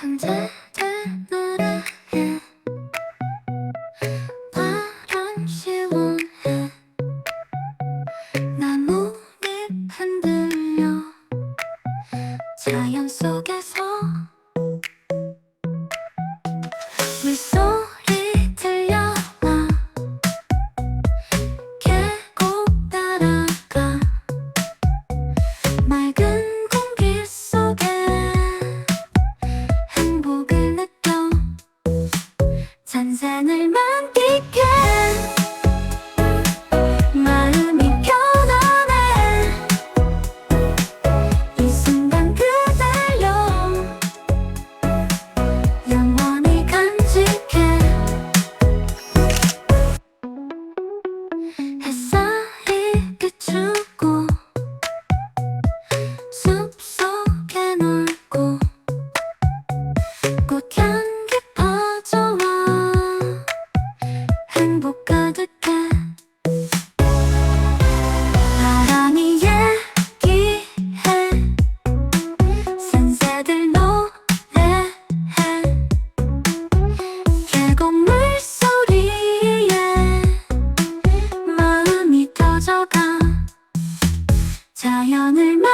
천재의 노래에 바람 시원해 나무잎 흔들려. 자연 속에서 걸어가. 자연을 만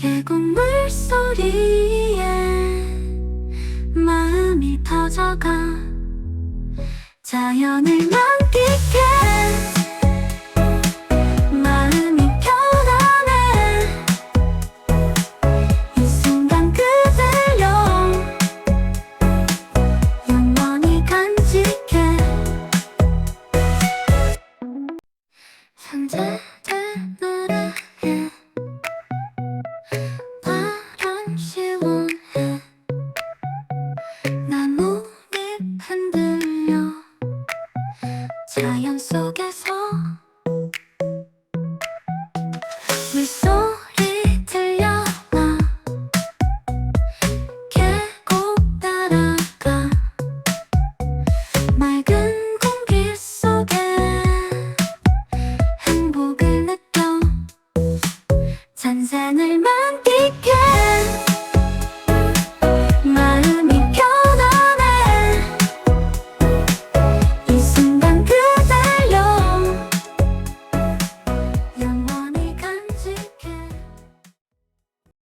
계곡 물소리에 마음이 터져가 자연을 만끽해. 마음이 편안해. 이 순간 그대여 영원히 간직해. 현재